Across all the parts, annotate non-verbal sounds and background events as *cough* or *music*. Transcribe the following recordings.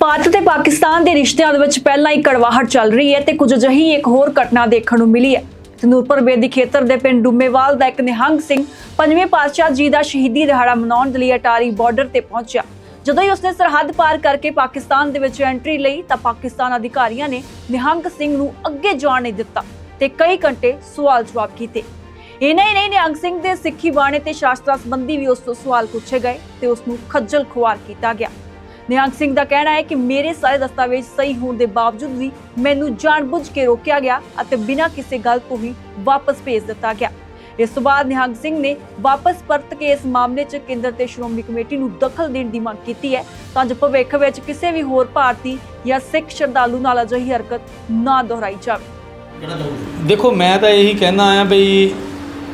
ਭਾਰਤ ਤੇ ਪਾਕਿਸਤਾਨ ਦੇ ਰਿਸ਼ਤਿਆਂ ਦੇ ਵਿੱਚ ਪਹਿਲਾਂ ਹੀ ਕੜਵਾਹਟ ਚੱਲ ਰਹੀ ਹੈ ਤੇ ਕੁਝ ਅਜਿਹੀ ਇੱਕ ਹੋਰ ਘਟਨਾ ਦੇਖਣ ਨੂੰ ਮਿਲੀ ਹੈ। ਨੂਰਪੁਰ ਬੇਦੀ ਖੇਤਰ ਦੇ ਪਿੰਡ ਡੁੰਮੇਵਾਲ ਦਾ ਇੱਕ ਨਿਹੰਗ ਸਿੰਘ ਪੰਜਵੇਂ ਪਾਤਸ਼ਾਹ ਜੀ ਦਾ ਸ਼ਹੀਦੀ ਦਿਹਾੜਾ ਮਨਾਉਣ ਦੇ ਲਈ ਅਟਾਰੀ ਬਾਰਡਰ ਤੇ ਪਹੁੰਚਿਆ। ਜਦੋਂ ਹੀ ਉਸਨੇ ਸਰਹੱਦ ਪਾਰ ਕਰਕੇ ਪਾਕਿਸਤਾਨ ਦੇ ਵਿੱਚ ਐਂਟਰੀ ਲਈ ਤਾਂ ਪਾਕਿਸਤਾਨ ਅਧਿਕਾਰੀਆਂ ਨੇ ਨਿਹੰਗ ਸਿੰਘ ਨੂੰ ਅੱਗੇ ਜਾਣ ਨਹੀਂ ਦਿੱਤਾ ਤੇ ਕਈ ਘੰਟੇ ਸਵਾਲ ਜਵਾਬ ਕੀਤੇ। ਇਹਨਾਂ ਹੀ ਨਹੀਂ, ਨਿਹੰਗ ਸਿੰਘ ਦੇ ਸਿੱਖੀ ਬਾਣੇ ਤੇ ਸ਼ਾਸਤਰਾਂ ਸੰਬੰਧੀ ਵੀ ਉਸ ਤੋਂ ਸਵਾਲ ਪੁੱਛੇ ਗਏ ਤੇ ਉਸ ਨੂੰ ਖੱਜਲ ਖੁਆਰ ਕੀਤਾ ਗਿਆ। ਨਿਹੰਗ ਸਿੰਘ ਦਾ ਕਹਿਣਾ ਹੈ ਕਿ ਮੇਰੇ ਸਾਰੇ ਦਸਤਾਵੇਜ਼ ਸਹੀ ਹੋਣ ਦੇ ਬਾਵਜੂਦ ਵੀ ਮੈਨੂੰ ਜਾਣਬੁੱਝ ਕੇ ਰੋਕਿਆ ਗਿਆ ਅਤੇ ਬਿਨਾਂ ਕਿਸੇ ਗੱਲ ਤੋਂ ਹੀ ਵਾਪਸ ਭੇਜ ਦਿੱਤਾ ਗਿਆ। ਇਸ ਤੋਂ ਬਾਅਦ ਨਿਹੰਗ ਸਿੰਘ ਨੇ ਵਾਪਸ ਪਰਤ ਕੇ ਇਸ ਮਾਮਲੇ 'ਚ ਕੇਂਦਰ ਤੇ ਸ਼੍ਰੋਮਣੀ ਕਮੇਟੀ ਨੂੰ ਦਖਲ ਦੇਣ ਦੀ ਮੰਗ ਕੀਤੀ ਹੈ। ਤਾਂ ਜੋ ਭਵਿੱਖ ਵਿੱਚ ਕਿਸੇ ਵੀ ਹੋਰ ਭਾਰਤੀ ਜਾਂ ਸਿੱਖ ਸ਼ਰਧਾਲੂ ਨਾਲ ਅਜਿਹੀ ਹਰਕਤ ਨਾ ਦੁਹਰਾਈ ਜਾਵੇ। ਦੇਖੋ ਮੈਂ ਤਾਂ ਇਹੀ ਕਹਿਣਾ ਆ ਬਈ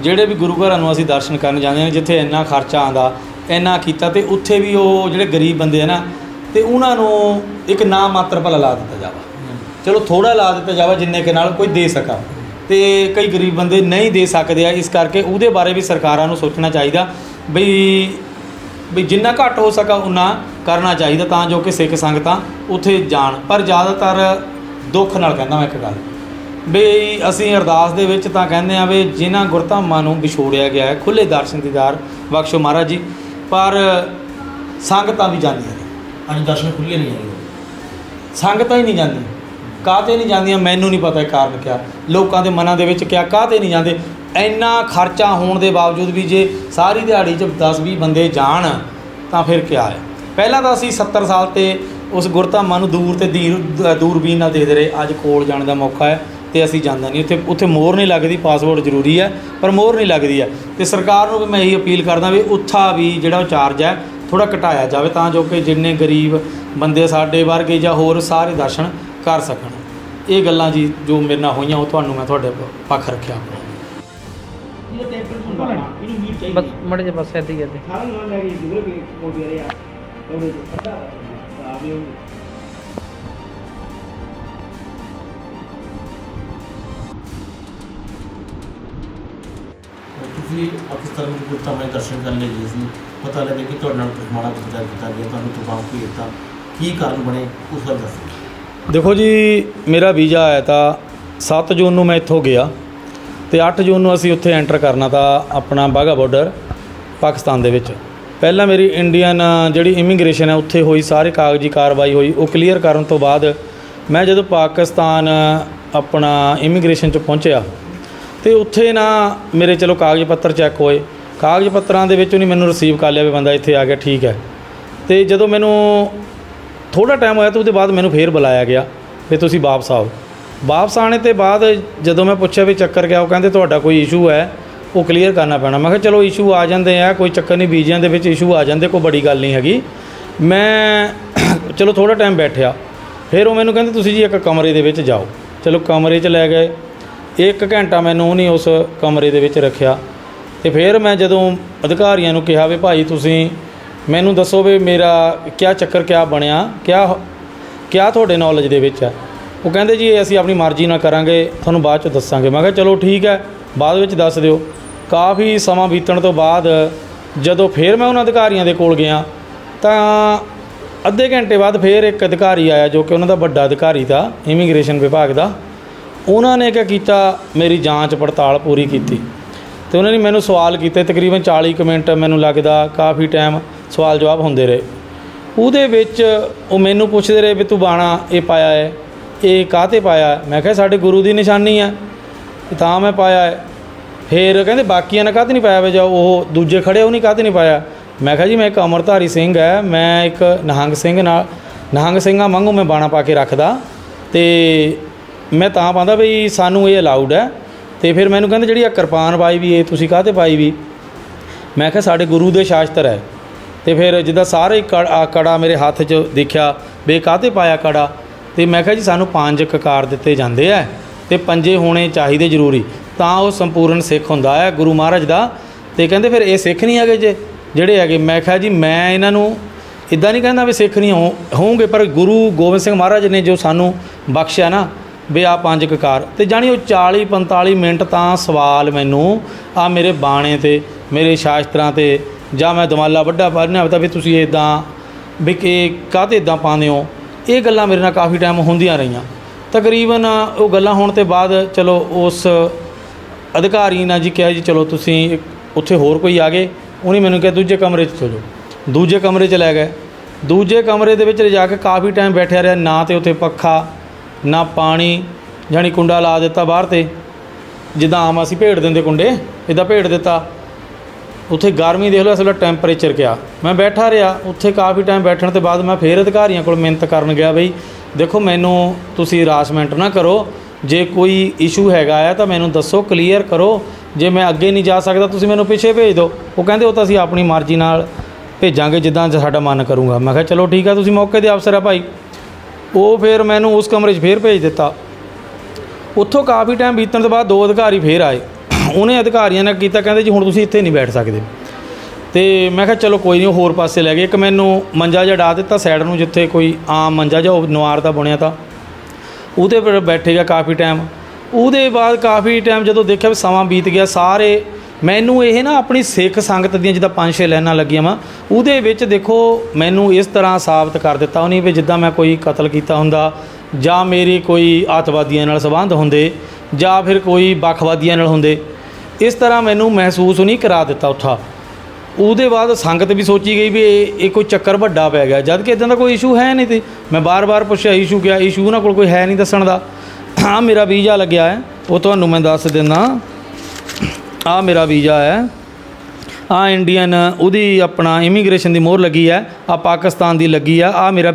ਜਿਹੜੇ ਵੀ ਗੁਰੂ ਘਰਾਂ ਨੂੰ ਅਸੀਂ ਦਰਸ਼ਨ ਕਰਨ ਜਾਂਦੇ ਹਾਂ ਜਿੱਥੇ ਇੰਨਾ ਖਰਚਾ ਆਂਦਾ ਇੰਨਾ ਕੀਤਾ ਤੇ ਉੱਥੇ ਵੀ ਉਹ ਜਿਹੜੇ ਗਰੀਬ ਬੰਦੇ ਆ ਨਾ ਤੇ ਉਹਨਾਂ ਨੂੰ ਇੱਕ ਨਾ ਮਾਤਰ ਭਲਾ ਲਾ ਦਿੱਤਾ ਜਾਵੇ। ਚਲੋ ਥੋੜਾ ਲਾ ਦਿੱਤਾ ਜਾਵੇ ਜਿੰਨੇ ਕੇ ਨਾਲ ਕੋਈ ਦੇ ਸਕਾ। ਤੇ ਕਈ ਗਰੀਬ ਬੰਦੇ ਨਹੀਂ ਦੇ ਸਕਦੇ ਆ, ਇਸ ਕਰਕੇ ਉਹਦੇ ਬਾਰੇ ਵੀ ਸਰਕਾਰਾਂ ਨੂੰ ਸੋਚਣਾ ਚਾਹੀਦਾ ਬਈ ਵੀ ਜਿੰਨਾ ਘੱਟ ਹੋ ਸਕਾ, ਉਨਾ ਕਰਨਾ ਚਾਹੀਦਾ ਤਾਂ ਜੋ ਕਿ ਸਿੱਖ ਸੰਗਤਾਂ ਉੱਥੇ ਜਾਣ। ਪਰ ਜ਼ਿਆਦਾਤਰ ਦੁੱਖ ਨਾਲ ਕਹਿੰਦਾ ਮੈਂ ਇੱਕ ਗੱਲ, ਵੀ ਅਸੀਂ ਅਰਦਾਸ ਦੇ ਵਿੱਚ ਤਾਂ ਕਹਿੰਦੇ ਆ ਵੀ ਜਿਨ੍ਹਾਂ ਗੁਰਧਾਮਾਂ ਨੂੰ ਵਿਛੋੜਿਆ ਗਿਆ ਹੈ ਖੁੱਲੇ ਦਰਸ਼ਨ ਦੀਦਾਰ ਬਖਸ਼ੋ ਮਹਾਰਾਜ ਜੀ, ਪਰ ਸੰਗਤਾਂ ਵੀ ਜਾਂਦੀਆਂ ਅੱਜ ਦਰਸ਼ਨ ਖੁੱਲੇ ਨਹੀਂ ਹੈਗੇ ਸੰਗਤਾਂ ਹੀ ਨਹੀਂ ਜਾਂਦੀਆਂ। ਕਾਹਤੇ ਨਹੀਂ ਜਾਂਦੀਆਂ, ਮੈਨੂੰ ਨਹੀਂ ਪਤਾ ਇਹ ਕਾਰਨ ਕਿਆ। ਲੋਕਾਂ ਦੇ ਮਨਾਂ ਦੇ ਵਿੱਚ ਕਿਆ ਕਾਹਤੇ ਨਹੀਂ ਜਾਂਦੇ। ਇੰਨਾ ਖਰਚਾ ਹੋਣ ਦੇ ਬਾਵਜੂਦ ਵੀ ਜੇ ਸਾਰੀ ਦਿਹਾੜੀ 'ਚ 10-20 ਬੰਦੇ ਜਾਣ, ਤਾਂ ਫਿਰ ਕਿਆ ਹੈ? ਪਹਿਲਾਂ ਤਾਂ ਅਸੀਂ 70 ਸਾਲ ਤੇ ਉਸ ਗੁਰਧਾਮਾਂ ਨੂੰ ਦੂਰ ਤੇ ਦੀਰ- ਦੂਰਬੀਨ ਨਾਲ ਦੇਖਦੇ ਰਹੇ। ਅੱਜ ਕੋਲ ਜਾਣ ਦਾ ਮੌਕਾ ਹੈ ਤੇ ਅਸੀਂ ਜਾਂਦਾ ਨਹੀਂ। ਉੱਥੇ ਉੱਥੇ ਮੋਹਰ ਨਹੀਂ ਲੱਗਦੀ ਪਾਸਪੋਰਟ ਜ਼ਰੂਰੀ ਹੈ, ਪਰ ਮੋਹਰ ਨਹੀਂ ਲੱਗਦੀ ਹੈ। ਤੇ ਸਰਕਾਰ ਨੂੰ ਵੀ ਮੈਂ ਇਹੀ ਅਪੀਲ ਕਰਦਾ ਵੀ ਉੱਥਾ ਵੀ ਜਿਹੜਾ ਉਹ ਚਾਰਜ ਹੈ ਥੋੜਾ ਘਟਾਇਆ ਜਾਵੇ ਤਾਂ ਜੋ ਕਿ ਜਿੰਨੇ ਗਰੀਬ ਬੰਦੇ ਸਾਡੇ ਵਰਗੇ ਜਾਂ ਹੋਰ ਸਾਰੇ ਦਰਸ਼ਨ ਕਰ ਸਕਣ। ਇਹ ਗੱਲਾਂ ਜੀ ਜੋ ਮੇਰੇ ਨਾਲ ਹੋਈਆਂ ਉਹ ਤੁਹਾਨੂੰ ਮੈਂ ਤੁਹਾਡੇ ਪੱਖ ਰੱਖਿਆ। ਆਪਣਾ ਬਸ ਮੜੇ ਜੇ ਬਸ ਐਦੀ ਕਰਦੇ। ਤੁਸੀਂ ਗੁਰਤਾ ਮੈਂ ਦਰਸ਼ਨ ਕਰਨ ਲਈ ਗਏ ਸੀ। ਪਤਾ ਲੱਗਿਆ ਕਿ ਤੁਹਾਡੇ ਨਾਲ ਕੁਝ ਮਾੜਾ ਗੁਜ਼ਰਿਆ ਕੀਤਾ ਗਿਆ ਤੁਹਾਨੂੰ ਤਬਾਹ ਕੀਤਾ ਕੀ ਕਾਰਨ ਬਣੇ? ਉਸ ਬਾਰੇ ਦੱਸੋ। ਦੇਖੋ ਜੀ, ਮੇਰਾ ਵੀਜ਼ਾ ਆਇਆ ਤਾਂ 7 ਜੂਨ ਨੂੰ ਮੈਂ ਇੱਥੋਂ ਗਿਆ ਤੇ 8 ਜੂਨ ਨੂੰ ਅਸੀਂ ਉੱਥੇ ਐਂਟਰ ਕਰਨਾ ਤਾਂ ਆਪਣਾ ਬਾਗਾ ਬਾਰਡਰ ਪਾਕਿਸਤਾਨ ਦੇ ਵਿੱਚ। ਪਹਿਲਾਂ ਮੇਰੀ ਇੰਡੀਅਨ ਜਿਹੜੀ ਇਮੀਗ੍ਰੇਸ਼ਨ ਹੈ, ਉੱਥੇ ਹੋਈ, ਸਾਰੇ ਕਾਗਜ਼ੀ ਕਾਰਵਾਈ ਹੋਈ, ਉਹ ਕਲੀਅਰ ਕਰਨ ਤੋਂ ਬਾਅਦ ਮੈਂ ਜਦੋਂ ਪਾਕਿਸਤਾਨ ਆਪਣਾ ਇਮੀਗ੍ਰੇਸ਼ਨ 'ਚ ਪਹੁੰਚਿਆ ਤੇ ਉੱਥੇ ਨਾ ਮੇਰੇ ਚਲੋ ਕਾਗਜ਼ ਪੱਤਰ ਚੈੱਕ ਹੋਏ ਕਾਗਜ਼ ਪੱਤਰਾਂ ਦੇ ਵਿੱਚ ਉਹਨੇ ਮੈਨੂੰ ਰਿਸੀਵ ਕਰ ਲਿਆ ਵੀ ਬੰਦਾ ਇੱਥੇ ਆ ਗਿਆ, ਠੀਕ ਹੈ। ਤੇ ਜਦੋਂ ਮੈਨੂੰ ਥੋੜਾ ਟਾਈਮ ਹੋਇਆ ਤਾਂ ਉਹਦੇ ਬਾਅਦ ਮੈਨੂੰ ਫੇਰ ਬੁਲਾਇਆ ਗਿਆ ਵੀ ਤੁਸੀਂ ਵਾਪਸ ਆਓ। ਵਾਪਸ ਆਣੇ ਤੇ ਬਾਅਦ ਜਦੋਂ ਮੈਂ ਪੁੱਛਿਆ ਵੀ ਚੱਕਰ ਗਿਆ ਉਹ ਕਹਿੰਦੇ ਤੁਹਾਡਾ ਕੋਈ ਇਸ਼ੂ ਹੈ, ਉਹ ਕਲੀਅਰ ਕਰਨਾ ਪੈਣਾ। ਮੈਂ ਕਿਹਾ, ਚਲੋ ਇਸ਼ੂ ਆ ਜਾਂਦੇ ਆ, ਕੋਈ ਚੱਕਰ ਨਹੀਂ ਵੀਜ਼ਿਆਂ ਦੇ ਵਿੱਚ ਇਸ਼ੂ ਆ ਜਾਂਦੇ, ਕੋਈ ਬੜੀ ਗੱਲ ਨਹੀਂ ਹੈਗੀ। ਮੈਂ *coughs* ਚਲੋ ਥੋੜਾ ਟਾਈਮ ਬੈਠਿਆ, ਫਿਰ ਉਹ ਮੈਨੂੰ ਕਹਿੰਦੇ, ਤੁਸੀਂ ਜੀ ਇੱਕ ਕਮਰੇ ਦੇ ਵਿੱਚ ਜਾਓ। ਚਲੋ ਕਮਰੇ 'ਚ ਲੈ ਗਏ। ਇੱਕ ਘੰਟਾ ਮੈਨੂੰ ਉਹਨੇ ਉਸ ਕਮਰੇ ਦੇ ਵਿੱਚ ਰੱਖਿਆ। ਤੇ ਫਿਰ ਮੈਂ ਜਦੋਂ ਅਧਿਕਾਰੀਆਂ ਨੂੰ ਕਿਹਾ ਵੀ ਭਾਈ ਤੁਸੀਂ ਮੈਨੂੰ ਦੱਸੋ ਵੀ ਮੇਰਾ ਕਿਆ ਚੱਕਰ, ਕਿਆ ਬਣਿਆ, ਕਿਆ ਕਿਆ ਤੁਹਾਡੇ ਨੌਲੇਜ ਦੇ ਵਿੱਚ ਹੈ ਉਹ ਕਹਿੰਦੇ ਜੀ, ਇਹ ਅਸੀਂ ਆਪਣੀ ਮਰਜ਼ੀ ਨਾਲ ਕਰਾਂਗੇ, ਤੁਹਾਨੂੰ ਬਾਅਦ ਚ ਦੱਸਾਂਗੇ। ਮੈਂ ਕਿਹਾ, ਚਲੋ ਠੀਕ ਹੈ, ਬਾਅਦ ਵਿੱਚ ਦੱਸ ਦਿਓ। ਕਾਫੀ ਸਮਾਂ ਬੀਤਣ ਤੋਂ ਬਾਅਦ ਜਦੋਂ ਫਿਰ ਮੈਂ ਉਹਨਾਂ ਅਧਿਕਾਰੀਆਂ ਦੇ ਕੋਲ ਗਿਆ, ਤਾਂ ਅੱਧੇ ਘੰਟੇ ਬਾਅਦ ਫਿਰ ਇੱਕ ਅਧਿਕਾਰੀ ਆਇਆ, ਜੋ ਕਿ ਉਹਨਾਂ ਦਾ ਵੱਡਾ ਅਧਿਕਾਰੀ ਦਾ, ਇਮੀਗ੍ਰੇਸ਼ਨ ਵਿਭਾਗ ਦਾ। ਉਹਨਾਂ ਨੇ ਕੀ ਕੀਤਾ, ਮੇਰੀ ਜਾਂਚ ਪੜਤਾਲ ਪੂਰੀ ਕੀਤੀ। ਤੇ ਉਹਨਾਂ ਨੇ ਮੈਨੂੰ ਸਵਾਲ ਕੀਤੇ, ਤਕਰੀਬਨ 40 ਕੁ ਮਿੰਟ ਮੈਨੂੰ ਲੱਗਦਾ, ਕਾਫੀ ਟਾਈਮ ਸਵਾਲ ਜਵਾਬ ਹੁੰਦੇ ਰਹੇ। ਉਹਦੇ ਵਿੱਚ ਉਹ ਮੈਨੂੰ ਪੁੱਛਦੇ ਰਹੇ ਵੀ ਤੂੰ ਬਾਣਾ ਇਹ ਪਾਇਆ ਹੈ, ਇਹ ਕਾਹਤੇ ਪਾਇਆ ਮੈਂ ਕਿਹਾ, ਸਾਡੇ ਗੁਰੂ ਦੀ ਨਿਸ਼ਾਨੀ ਹੈ, ਤਾਂ ਮੈਂ ਪਾਇਆ ਹੈ। ਫਿਰ ਕਹਿੰਦੇ, ਬਾਕੀਆਂ ਨੇ ਕਾਹਤੇ ਨਹੀਂ ਪਾਇਆ? ਵੇ ਜਾ ਉਹ ਦੂਜੇ ਖੜੇ ਉਹ ਨਹੀਂ ਕਾਹਤੇ ਨਹੀਂ ਪਾਇਆ? ਮੈਂ ਕਿਹਾ ਜੀ, ਮੈਂ ਇੱਕ ਅਮਰਧਾਰੀ ਸਿੰਘ ਹੈ, ਮੈਂ ਇੱਕ ਨਿਹੰਗ ਸਿੰਘ ਨਾਲ, ਨਹੰਗ ਸਿੰਘਾਂ ਵਾਂਗੂ ਮੈਂ ਬਾਣਾ ਪਾ ਕੇ ਰੱਖਦਾ, ਤੇ ਮੈਂ ਤਾਂ ਪਾਉਂਦਾ ਵੀ ਸਾਨੂੰ ਇਹ ਅਲਾਉਡ ਹੈ। ਤੇ ਫਿਰ ਮੈਨੂੰ ਕਹਿੰਦੇ ਜਿਹੜੀ ਆ ਕਿਰਪਾਨ ਪਾਈ ਵੀ ਇਹ ਤੁਸੀਂ ਕਾਹਤੇ ਪਾਈ ਵੀ? ਮੈਂ ਕਿਹਾ ਸਾਡੇ ਗੁਰੂ ਦੇ ਸ਼ਾਸਤਰ ਹੈ। ਤੇ ਫਿਰ ਜਿੱਦਾਂ ਸਾਰੇ ਕੜਾ ਮੇਰੇ ਹੱਥ 'ਚ ਦੇਖਿਆ ਵੀ ਇਹ ਕਾਹਤੇ ਪਾਇਆ ਕੜਾ? ਤੇ ਮੈਂ ਕਿਹਾ ਜੀ ਸਾਨੂੰ ਪੰਜ ਕਕਾਰ ਦਿੱਤੇ ਜਾਂਦੇ ਆ ਤੇ ਪੰਜੇ ਹੋਣੇ ਚਾਹੀਦੇ ਜ਼ਰੂਰੀ। ਤਾਂ ਉਹ ਸੰਪੂਰਨ ਸਿੱਖ ਹੁੰਦਾ ਹੈ ਗੁਰੂ ਮਹਾਰਾਜ ਦਾ। ਤੇ ਕਹਿੰਦੇ ਫਿਰ ਇਹ ਸਿੱਖ ਨਹੀਂ ਹੈਗੇ ਜੇ, ਜਿਹੜੇ ਹੈਗੇ। ਮੈਂ ਕਿਹਾ ਜੀ ਮੈਂ ਇਹਨਾਂ ਨੂੰ ਇਦਾਂ ਨਹੀਂ ਕਹਿੰਦਾ ਵੀ ਸਿੱਖ ਨਹੀਂ ਹੋ ਹੋਣਗੇ ਪਰ ਗੁਰੂ ਗੋਬਿੰਦ ਸਿੰਘ ਮਹਾਰਾਜ ਨੇ ਜੋ ਸਾਨੂੰ ਬਖਸ਼ਿਆ ਨਾ ਵੀ ਆ ਪੰਜ ਕਕਾਰ ਤੇ ਜਾਣੀ ਉਹ 40 45 ਮਿੰਟ ਤਾਂ ਸਵਾਲ ਮੈਨੂੰ, ਆ ਮੇਰੇ ਬਾਣੇ ਤੇ, ਮੇਰੇ ਸ਼ਾਸਤਰਾਂ ਤੇ, ਜਾਂ ਮੈਂ ਦਮਾਲਾ ਵੱਡਾ ਪੜ੍ਹਨਾ ਤਾਂ ਵੀ ਤੁਸੀਂ ਇਦਾਂ ਵੀ ਕਿ ਕਾਹਤੇ ਇਦਾਂ ਪਾਉਂਦੇ ਹੋ? ਇਹ ਗੱਲਾਂ ਮੇਰੇ ਨਾਲ ਕਾਫੀ ਟਾਈਮ ਹੁੰਦੀਆਂ ਰਹੀਆਂ। ਤਕਰੀਬਨ ਉਹ ਗੱਲਾਂ ਹੋਣ ਤੇ ਬਾਅਦ ਚਲੋ ਉਸ ਅਧਿਕਾਰੀ ਨਾਲ ਜੀ ਕਿਹਾ ਜੀ, ਚਲੋ ਤੁਸੀਂ ਇੱਕ- ਉੱਥੇ ਹੋਰ ਕੋਈ ਆ ਗਏ। ਉਹਨੇ ਮੈਨੂੰ ਕਿਹਾ, ਦੂਜੇ ਕਮਰੇ 'ਚ ਚਲੋ। ਦੂਜੇ ਕਮਰੇ 'ਚ ਲੈ ਗਏ। ਦੂਜੇ ਕਮਰੇ ਦੇ ਵਿੱਚ ਲਿਜਾ ਕੇ ਕਾਫੀ ਟਾਈਮ ਬੈਠਿਆ ਰਿਹਾ, ਨਾ ਤੇ ਉੱਥੇ ਪੱਖਾ ਨਾ ਪਾਣੀ ਜਾਣੀ ਕੁੰਡਾ ਲਾ ਦਿੱਤਾ ਬਾਹਰ ਤੇ। ਜਿੱਦਾਂ ਆਮ ਅਸੀਂ ਭੇੜ ਦਿੰਦੇ ਕੁੰਡੇ ਇਦਾਂ ਭੇੜ ਦਿੱਤਾ। ਉੱਥੇ ਗਰਮੀ ਦੇਖ ਲਓ ਅਸਲ ਟੈਂਪਰੇਚਰ ਕਿਆ। ਮੈਂ ਬੈਠਾ ਰਿਹਾ, ਉੱਥੇ ਕਾਫੀ ਟਾਈਮ ਬੈਠਣ ਤੋਂ ਬਾਅਦ ਮੈਂ ਫੇਰ ਅਧਿਕਾਰੀਆਂ ਕੋਲ ਮਿਹਨਤ ਕਰਨ ਗਿਆ ਬਈ, ਦੇਖੋ ਮੈਨੂੰ ਤੁਸੀਂ ਰਾਸਮੈਂਟ ਨਾ ਕਰੋ। ਜੇ ਕੋਈ ਇਸ਼ੂ ਹੈਗਾ ਆ ਤਾਂ ਮੈਨੂੰ ਦੱਸੋ ਕਲੀਅਰ ਕਰੋ। ਜੇ ਮੈਂ ਅੱਗੇ ਨਹੀਂ ਜਾ ਸਕਦਾ, ਤੁਸੀਂ ਮੈਨੂੰ ਪਿੱਛੇ ਭੇਜ ਦਿਓ। ਉਹ ਕਹਿੰਦੇ, ਉਹ ਤਾਂ ਅਸੀਂ ਆਪਣੀ ਮਰਜ਼ੀ ਨਾਲ ਭੇਜਾਂਗੇ, ਜਿੱਦਾਂ ਸਾਡਾ ਮਨ ਕਰੂੰਗਾ। ਮੈਂ ਕਿਹਾ, ਚਲੋ ਠੀਕ ਆ, ਤੁਸੀਂ ਮੌਕੇ ਦੇ ਅਫਸਰ ਆ ਭਾਈ। ਉਹ ਫਿਰ ਮੈਨੂੰ ਉਸ ਕਮਰੇ 'ਚ ਫੇਰ ਭੇਜ ਦਿੱਤਾ। ਉੱਥੋਂ ਕਾਫੀ ਟਾਈਮ ਬੀਤਣ ਤੋਂ ਬਾਅਦ ਦੋ ਅਧਿਕਾਰੀ ਫੇਰ ਆਏ। ਉਹਨੇ ਅਧਿਕਾਰੀਆਂ ਨੇ ਕੀਤਾ, ਕਹਿੰਦੇ ਜੀ ਹੁਣ ਤੁਸੀਂ ਇੱਥੇ ਨਹੀਂ ਬੈਠ ਸਕਦੇ। ਤੇ ਮੈਂ ਕਿਹਾ ਚਲੋ ਕੋਈ ਨਹੀਂ ਹੋਰ ਪਾਸੇ ਲੈ ਗਏ। ਇੱਕ ਮੈਨੂੰ ਮੰਜਾ ਜਿਹਾ ਡਾ ਦਿੱਤਾ ਸਾਈਡ ਨੂੰ, ਜਿੱਥੇ ਕੋਈ ਆਮ ਮੰਜਾ ਜਿਹਾ, ਉਹ ਨਵਾਰ ਦਾ ਬਣਿਆ ਤਾਂ। ਉਹਦੇ ਪਰ ਬੈਠੇਗਾ ਕਾਫੀ ਟਾਈਮ ਉਹਦੇ ਬਾਅਦ ਕਾਫੀ ਟਾਈਮ ਜਦੋਂ ਦੇਖਿਆ ਵੀ ਸਮਾਂ ਬੀਤ ਗਿਆ, ਸਾਰੇ ਮੈਨੂੰ ਇਹ ਨਾ ਆਪਣੀ ਸਿੱਖ ਸੰਗਤ ਦੀਆਂ ਜਿੱਦਾਂ ਪੰਜ ਛੇ ਲਾਈਨਾਂ ਲੱਗੀਆਂ ਵਾ, ਉਹਦੇ ਵਿੱਚ ਦੇਖੋ ਮੈਨੂੰ ਇਸ ਤਰ੍ਹਾਂ ਸਾਬਤ ਕਰ ਦਿੱਤਾ ਉਹਨੇ ਵੀ ਜਿੱਦਾਂ ਮੈਂ ਕੋਈ ਕਤਲ ਕੀਤਾ ਹੁੰਦਾ, ਜਾਂ ਮੇਰੀ ਕੋਈ ਅੱਤਵਾਦੀਆਂ ਨਾਲ ਸੰਬੰਧ ਹੁੰਦੇ, ਜਾਂ ਫਿਰ ਕੋਈ ਵੱਖਵਾਦੀਆਂ ਨਾਲ ਹੁੰਦੇ, ਇਸ ਤਰ੍ਹਾਂ ਮੈਨੂੰ ਮਹਿਸੂਸ ਨਹੀਂ ਕਰਾ ਦਿੱਤਾ ਉੱਥਾ ਉਹਦੇ ਬਾਅਦ ਸੰਗਤ ਵੀ ਸੋਚੀ ਗਈ ਵੀ ਇਹ ਕੋਈ ਚੱਕਰ ਵੱਡਾ ਪੈ ਗਿਆ, ਜਦ ਕਿ ਇਦਾਂ ਦਾ ਕੋਈ ਇਸ਼ੂ ਹੈ ਨਹੀਂ ਤੇ ਮੈਂ ਬਾਰ-ਬਾਰ ਪੁੱਛਿਆ ਇਸ਼ੂ ਕਿਆ ਇਸ਼ੂ ਉਹਨਾਂ ਕੋਲ ਕੋਈ ਹੈ ਨਹੀਂ ਦੱਸਣ ਦਾ। ਹਾਂ ਮੇਰਾ ਵੀਜ਼ਾ ਲੱਗਿਆ ਹੈ, ਉਹ ਤੁਹਾਨੂੰ ਮੈਂ ਦੱਸ ਦਿੰਦਾ। ਆ ਮੇਰਾ ਵੀਜ਼ਾ ਹੈ। ਆ ਇੰਡੀਅਨ, ਉਹਦੀ ਆਪਣਾ ਇਮੀਗ੍ਰੇਸ਼ਨ ਦੀ ਮੋਹਰ ਲੱਗੀ ਹੈ। ਆ ਪਾਕਿਸਤਾਨ ਦੀ ਲੱਗੀ ਆ। ਆ ਮੇਰਾ